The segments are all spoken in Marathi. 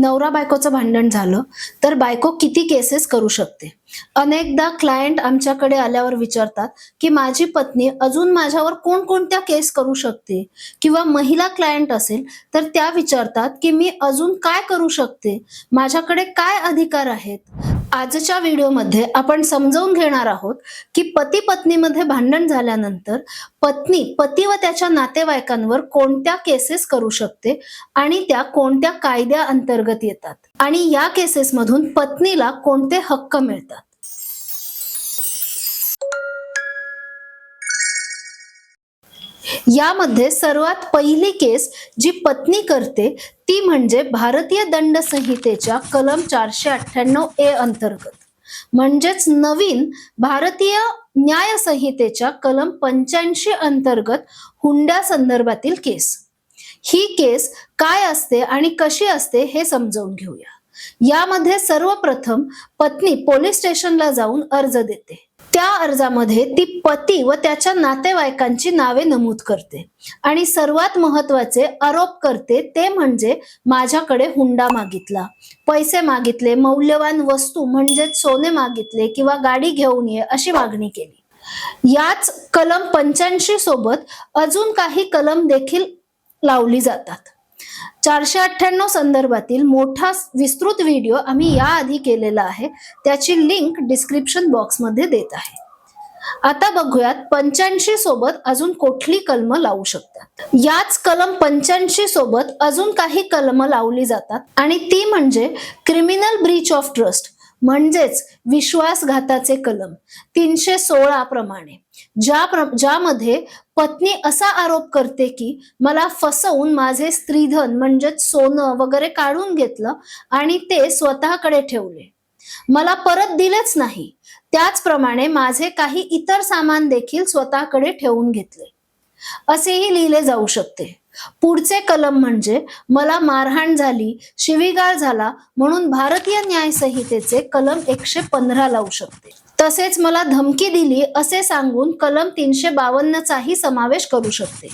नवरा बायकोचं भांडण झालं तर बायको किती केसेस करू शकते? अनेकदा क्लायंट आमच्याकडे आल्यावर विचारतात की माझी पत्नी अजून माझ्यावर कोणकोणत्या केस करू शकते? किंवा महिला क्लायंट असेल तर त्या विचारतात की मी अजून काय करू शकते? माझ्याकडे काय अधिकार आहेत? आजच्या व्हिडिओमध्ये आपण समजावून घेणार आहोत की पती पत्नीमध्ये भांडण झाल्यानंतर पत्नी पती व त्याच्या नातेवाईकांवर कोणत्या केसेस करू शकते आणि त्या कोणत्या कायद्या अंतर्गत येतात? आणि या केसेसमधून पत्नीला कोणते हक्क मिळतात? यामध्ये सर्वात पहिली केस जी पत्नी करते ती म्हणजे भारतीय दंड संहितेच्या कलम चारशे अठ्ठ्याण्णव ए अंतर्गत. म्हणजेच नवीन भारतीय न्याय संहितेच्या कलम पंच्याऐंशी अंतर्गत हुंड्या संदर्भातील केस. ही केस काय असते आणि कशी असते हे समजावून घेऊया. यामध्ये सर्वप्रथम पत्नी पोलीस स्टेशनला जाऊन अर्ज देते. त्या अर्जामध्ये ती पती व त्याच्या नातेवाईकांची नावे नमूद करते. आणि सर्वात महत्त्वाचे आरोप करते ते म्हणजे माझ्याकडे हुंडा मागितला. पैसे मागितले मौल्यवान वस्तू म्हणजेच सोने मागितले किंवा गाडी घेऊन ये अशी मागणी केली. याच कलम पंच्याऐंशी सोबत अजून काही कलम देखील लावली जातात. चारशे अठ्ठ्याण्णव संदर्भातील मोठा विस्तृत व्हिडिओ आम्ही याआधी केलेला आहे. त्याची लिंक डिस्क्रिप्शन बॉक्समध्ये देत आहे. आता बघूयात पंच्याऐंशी सोबत अजून कुठली कलम लावू शकतात. याच कलम पंच्याऐंशी सोबत अजून काही कलम लावली जातात. आणि ती म्हणजे क्रिमिनल ब्रीच ऑफ ट्रस्ट. म्हणजेच विश्वासघाताचे कलम तीनशे सोळा प्रमाणे. ज्या प्र- ज्यामध्ये पत्नी असा आरोप करते की मला फसवून माझे स्त्रीधन म्हणजेच सोनं वगैरे काढून घेतलं आणि ते स्वतःकडे ठेवले. मला परत दिलेच नाही. त्याचप्रमाणे माझे काही इतर सामान देखील स्वतःकडे ठेवून घेतले. असेही लिहिले जाऊ शकते. पुढचे कलम म्हणजे मला मारहाण झाली शिवीगाळ झाला म्हणून भारतीय न्यायसंहितेचे कलम एकशे पंधरा लावू शकते. तसेच मला धमकी दिली असे सांगून कलम तीनशे बावन्नचाही समावेश करू शकते.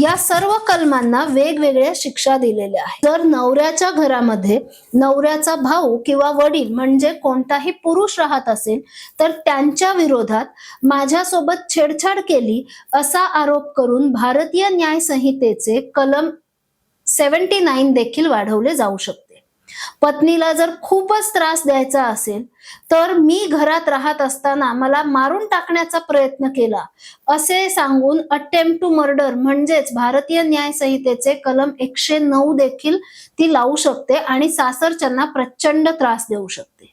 या सर्व कलमांना वेगवेगळ्या शिक्षा दिलेल्या आहेत. जर नवऱ्याच्या घरामध्ये नवऱ्याचा भाऊ किंवा वडील म्हणजे कोणताही पुरुष राहत असेल तर त्यांच्या विरोधात माझ्यासोबत छेडछाड केली असा आरोप करून भारतीय न्याय संहितेचे कलम सेव्हन्टी नाईन देखील वाढवले जाऊ शकते. पत्नीला जर खूपच त्रास द्यायचा असेल तर मी घरात राहत असताना मला मारून टाकण्याचा प्रयत्न केला. असे सांगून अटेम्प्ट टू मर्डर म्हणजेच भारतीय न्याय संहितेचे कलम एकशे नऊ देखील ती लावू शकते आणि सासरच्यांना प्रचंड त्रास देऊ शकते.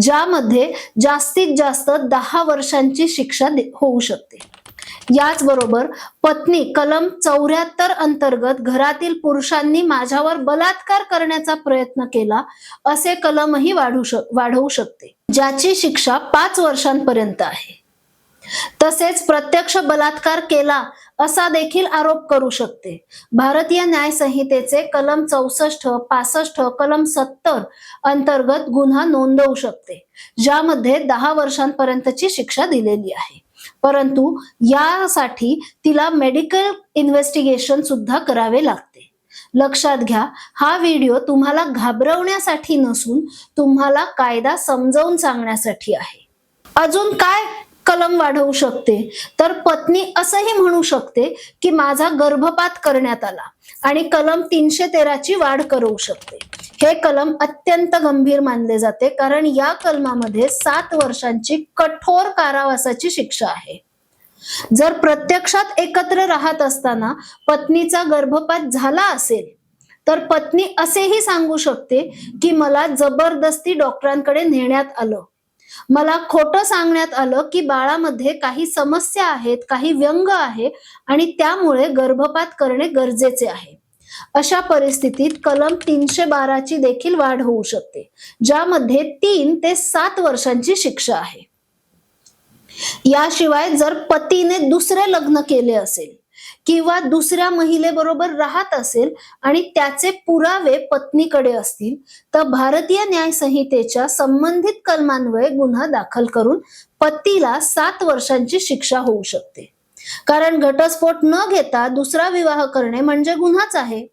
ज्यामध्ये जास्तीत जास्त दहा वर्षांची शिक्षा होऊ शकते. याचबरोबर पत्नी कलम चौऱ्याहत्तर अंतर्गत घरातील पुरुषांनी माझ्यावर बलात्कार करण्याचा प्रयत्न केला असे कलमही वाढू शक वाढवू शकते ज्याची शिक्षा पाच वर्षांपर्यंत आहे. तसेच प्रत्यक्ष बलात्कार केला असा देखील आरोप करू शकते. भारतीय न्याय संहितेचे कलम चौसष्ट पासष्ट कलम सत्तर अंतर्गत गुन्हा नोंदवू शकते ज्यामध्ये दहा वर्षांपर्यंतची शिक्षा दिलेली आहे. परंतु यासाठी तिला मेडिकल इन्व्हेस्टिगेशन सुद्धा करावे लागते. लक्षात घ्या हा व्हिडिओ तुम्हाला घाबरवण्यासाठी नसून तुम्हाला कायदा समजावून सांगण्यासाठी आहे. अजून काय कलम वाढवू शकते? तर पत्नी असंही म्हणू शकते की माझा गर्भपात करण्यात आला आणि कलम तीनशे तेराची वाढ करू शकते. हे कलम अत्यंत गंभीर मानले जाते कारण या कलमामध्ये सात वर्षांची कठोर कारावासाची शिक्षा आहे. जर प्रत्यक्षात एकत्र राहत असताना पत्नीचा गर्भपात झाला असेल तर पत्नी असेही सांगू शकते की मला जबरदस्ती डॉक्टरांकडे नेण्यात आलं. मला खोटं सांगण्यात आलं की बाळामध्ये काही समस्या आहेत काही व्यंग आहे आणि त्यामुळे गर्भपात करणे गरजेचे आहे. अशा परिस्थितीत कलम तीनशे बाराची देखील वाढ होऊ शकते ज्यामध्ये तीन ते सात वर्षांची शिक्षा आहे. याशिवाय जर पतीने दुसरे लग्न केले असेल किंवा दुसऱ्या महिलेबरोबर राहत असेल आणि त्याचे पुरावे पत्नीकडे असतील तर भारतीय न्याय संहितेच्या संबंधित कलमान्वये गुन्हा दाखल करून पतीला सात वर्षांची शिक्षा होऊ शकते. कारण घटस्फोट न घेता दुसरा विवाह करणे म्हणजे गुन्हाच आहे.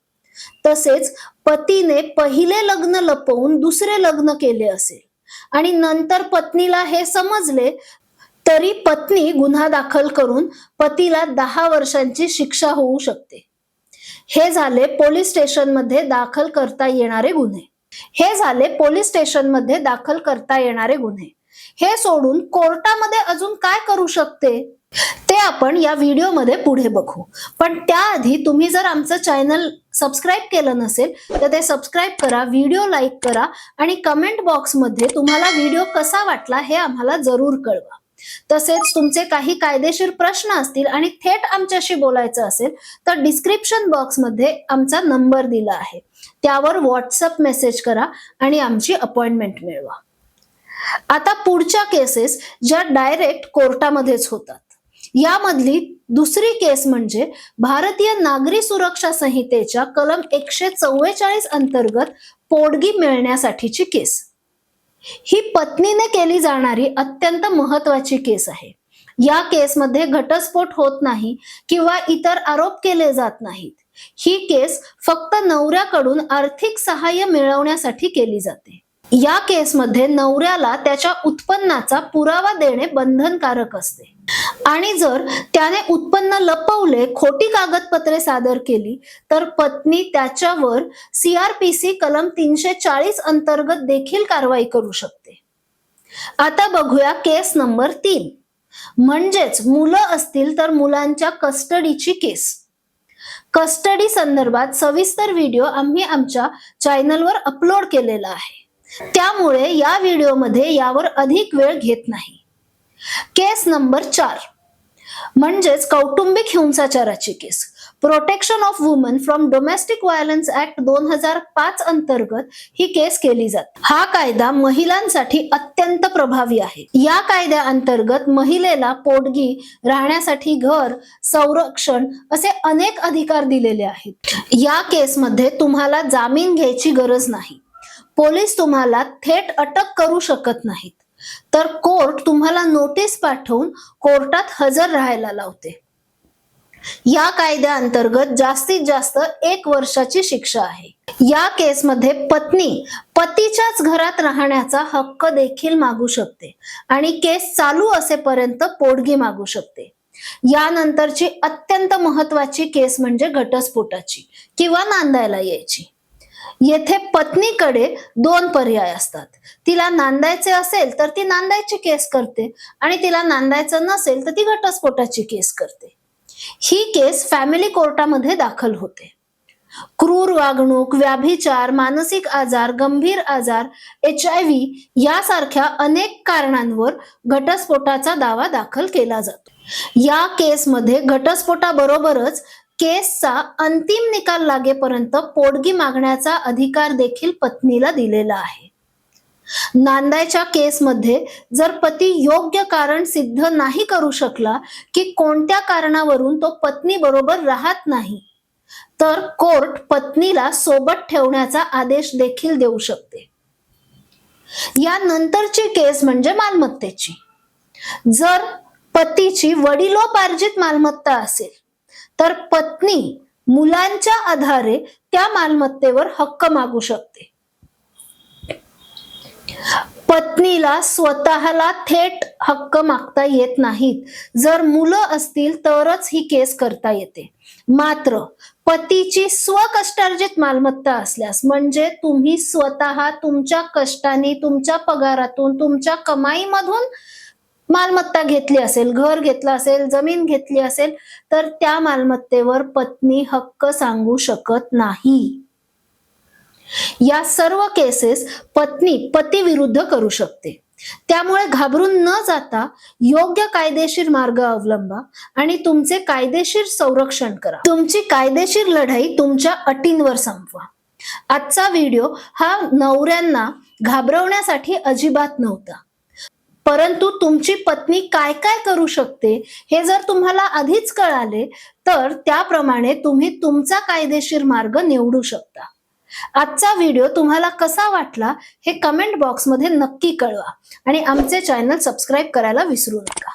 तसेच पतीने पहिले लग्न लपवून दुसरे लग्न केले असेल आणि नंतर पत्नीला हे समजले तरी पत्नी गुन्हा दाखल करून पतीला दहा वर्षांची शिक्षा होऊ शकते. हे झाले पोलीस स्टेशनमध्ये दाखल करता येणारे गुन्हे. हे झाले पोलीस स्टेशनमध्ये दाखल करता येणारे गुन्हे. हे सोडून कोर्टामध्ये अजून काय करू शकते? ते आपण या व्हिडिओमध्ये पुढे बघू. पण त्याआधी तुम्ही जर आमचं चॅनल सबस्क्राईब केलं नसेल तर ते सबस्क्राईब करा व्हिडिओ लाईक करा आणि कमेंट बॉक्समध्ये तुम्हाला व्हिडिओ कसा वाटला हे आम्हाला जरूर कळवा. तसेच तुमचे काही कायदेशीर प्रश्न असतील आणि थेट आमच्याशी बोलायचं असेल तर डिस्क्रिप्शन बॉक्समध्ये आमचा नंबर दिला आहे. त्यावर व्हॉट्सअप मेसेज करा आणि आमची अपॉइंटमेंट मिळवा. आता पुढच्या केसेस ज्या डायरेक्ट कोर्टामध्येच होतात. यामधली दुसरी केस म्हणजे भारतीय नागरी सुरक्षा संहितेच्या कलम एकशे चव्वेचाळीस अंतर्गत पोडगी मिळण्यासाठीची केस ही पत्नीने केली जाणारी अत्यंत महत्वाची केस आहे. या केसमध्ये घटस्फोट होत नाही किंवा इतर आरोप केले जात नाहीत. ही केस फक्त नवऱ्याकडून आर्थिक सहाय्य मिळवण्यासाठी केली जाते. या केसमध्ये नवऱ्याला त्याच्या उत्पन्नाचा पुरावा देणे बंधनकारक असते. आणि जर त्याने उत्पन्न लपवले खोटी कागदपत्रे सादर केली तर पत्नी त्याच्यावर सीआरपीसी कलम तीनशे चाळीस अंतर्गत देखील कारवाई करू शकते. आता बघूया केस नंबर तीन. म्हणजेच मुलं असतील तर मुलांच्या कस्टडीची केस. कस्टडी संदर्भात सविस्तर व्हिडिओ आम्ही आमच्या चॅनलवर अपलोड केलेला आहे. त्यामुळे या व्हिडिओमध्ये यावर अधिक वेळ घेत नाही. केस नंबर चार. म्हणजेच कौटुंबिक हिंसाचाराची केस. Protection of woman from domestic violence act दोन हजार पाच अंतर्गत ही केस केली जाते. हा कायदा महिलांसाठी अत्यंत प्रभावी आहे. या कायद्या अंतर्गत महिलेला पोटगी राहण्यासाठी घर संरक्षण असे अनेक अधिकार दिलेले आहेत. या केसमध्ये तुम्हाला जामीन घ्यायची गरज नाही. पोलीस तुम्हाला थेट अटक करू शकत नाहीत. तर कोर्ट तुम्हाला नोटीस पाठवून कोर्टात हजर राहायला लावते. या कायद्या अंतर्गत जास्तीत जास्त एक वर्षाची शिक्षा आहे. या केसमध्ये पत्नी पतीच्याच घरात राहण्याचा हक्क देखील मागू शकते आणि केस चालू असेपर्यंत पोटगी मागू शकते. यानंतरची अत्यंत महत्वाची केस म्हणजे घटस्फोटाची किंवा नांदायला यायची. येथे पत्नीकडे दोन पर्याय असतात. तिला नांदायचे असेल तर ती नांदायची केस करते आणि तिला नांदायचं नसेल तर ती घटस्फोटाची केस करते. ही केस फॅमिली कोर्टामध्ये दाखल होते. क्रूर वागणूक व्याभिचार मानसिक आजार गंभीर आजार एच आय व्ही यासारख्या अनेक कारणांवर घटस्फोटाचा दावा दाखल केला जातो. या केसमध्ये घटस्फोटाबरोबरच केसचा अंतिम निकाल लागेपर्यंत पोटगी मागण्याचा अधिकार देखील पत्नीला दिलेला आहे. नांदायच्या केसमध्ये जर पती योग्य कारण सिद्ध नाही करू शकला की कोणत्या कारणावरून तो पत्नी बरोबर राहत नाही तर कोर्ट पत्नीला सोबत ठेवण्याचा आदेश देखील देऊ शकते. या नंतरची केस म्हणजे मालमत्तेची. जर पतीची वडिलोपार्जित मालमत्ता असेल तर पत्नी मुलांच्या आधारे त्या मालमत्तेवर हक्क मागू शकते. पत्नीला स्वतःला थेट हक्क मागता येत नाहीत. जर मुलं असतील तरच ही केस करता येते. मात्र पतीची स्वकष्टार्जित मालमत्ता असल्यास म्हणजे तुम्ही स्वतः तुमच्या कष्टाने तुमच्या पगारातून तुमच्या कमाईमधून मालमत्ता घेतली असेल घर घेतलं असेल जमीन घेतली असेल तर त्या मालमत्तेवर पत्नी हक्क सांगू शकत नाही. या सर्व केसेस पत्नी पती विरुद्ध करू शकते. त्यामुळे घाबरून न जाता योग्य कायदेशीर मार्ग अवलंबा आणि तुमचे कायदेशीर संरक्षण करा. तुमची कायदेशीर लढाई तुमच्या अटींवर संपवा. आजचा व्हिडिओ हा नवऱ्यांना घाबरवण्यासाठी अजिबात नव्हता. परंतु तुमची पत्नी काय काय करू शकते हे जर तुम्हाला आधीच कळाले तर त्याप्रमाणे तुम्ही तुमचा कायदेशीर मार्ग निवडू शकता. आजचा व्हिडिओ तुम्हाला कसा वाटला हे कमेंट बॉक्समध्ये नक्की कळवा आणि आमचे चॅनल सबस्क्राईब करायला विसरू नका.